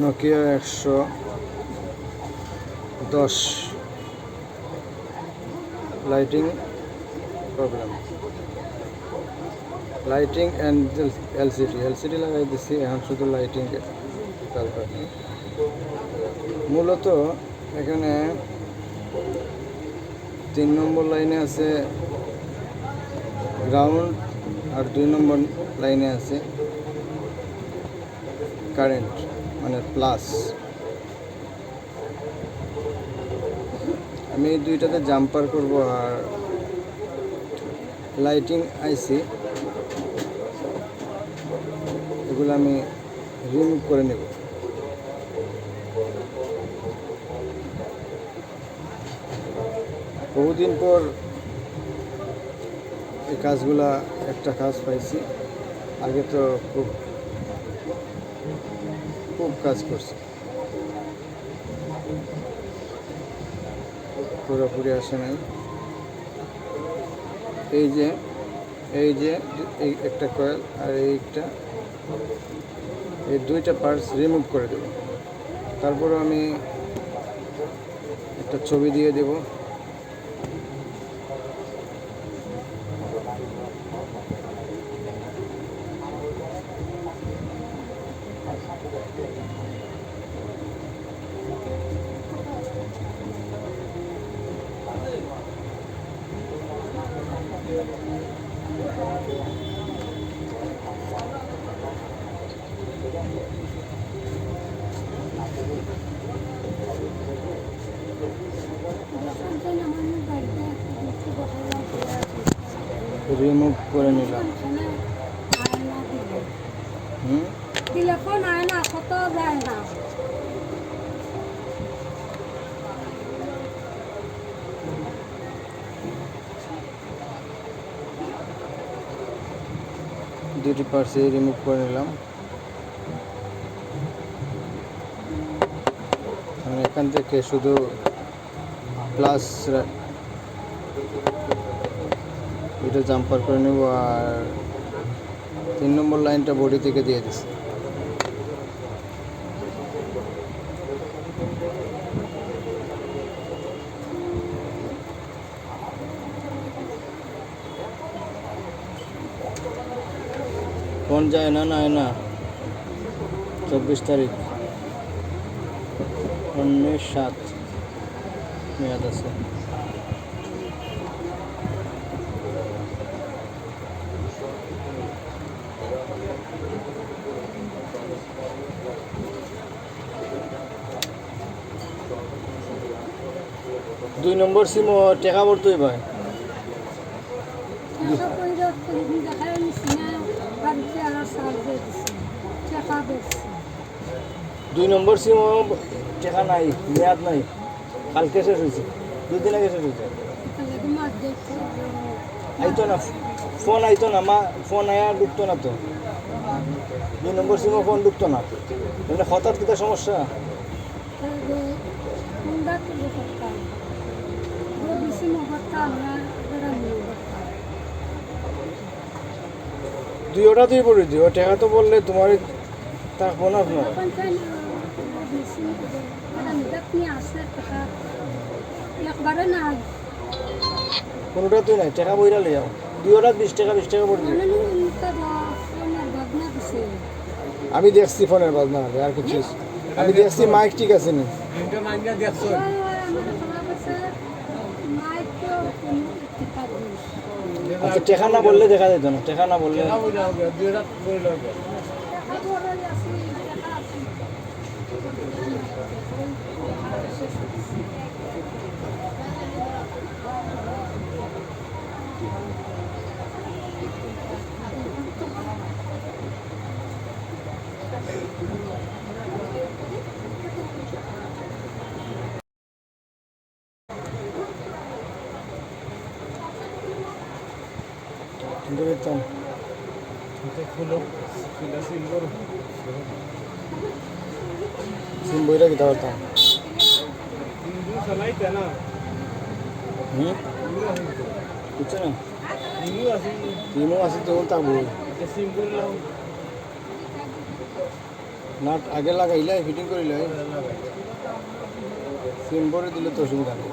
Nokia একশো দশ lighting problem lighting and LCD LCD লাগাই দিছি, এখন শুধু লাইটিং মূলত এখানে তিন নম্বর লাইনে আছে গ্রাউন্ড আর দুই নম্বর লাইনে আছে কারেন্ট মানে প্লাস আমি দুইটাতে জাম্পার করব আর লাইটিং আইসি এগুলো আমি রিমুভ করে নেব। বহুদিন পর এই কাজগুলা একটা কাজ পাইছি। আগে তো খুব খুব কাজ করছি। পুরোপুরি আসে নাই। এই যে এই যে, এই একটা কয়েল আর এইটা, এই দুইটা পার্টস রিমুভ করে দেব। তারপর আমি একটা ছবি দিয়ে দেব। রিমুভ করে নিলাম। হুম? টেলিফোন আয় না কত যায় না দুটি পার্টস রিমুভ করে নিলাম। এখান থেকে শুধু প্লাস এটা জাম্পার করে নেব আর তিন নম্বর লাইনটা বডি থেকে দিয়ে দিছি। ফোন যায় না না না। চব্বিশ তারিখ। উনিশ সাত। মেয়াদ আছে। দুই নম্বর সিম টেকা পড়তোই ভাই টাকা পয়সা করি দেখাই নিছি না বাড়িতে আর সার্ভে দিছি টাকা বেশি দুই নম্বর সিম টেকা নাই, মেয়াদ নাই। কালকে শেষ হয়েছে। দুই দিন আগে শেষ হয়েছে। আইতো না, ফোন আইতো না, মা, ফোন আয়া ঢুকতো না তো। দুই নম্বর সিমও ফোন ঢুকতো না। মানে হঠাৎ কিতা সমস্যা? দুই ওটা তুই পড়ে দিও। টাকা তো বললে তোমার থাকব না আপনার কোনোটা তুই নাই, টাকা বইরা লে যাও দুই ওটা বিশ টাকা বিশ টাকা পড়ে দিও অনেক তো ফোনের ভাবনা দিছে আমি দেখছি ফোনের বাজনা, আর কিছু আমি দেখছি মাইক ঠিক আছে নি। তো আচ্ছা টেকা বললে দেখা যেত না। টেকা না বললে দেখতাম সিম বইটা কিতা করতাম হুম? বুঝছ না? রিমো আছে তখন থাকব নাট আগে লাগাইলে ফিটিং করিলে। সিম ভরে দিলে তো অসুবিধা নেই।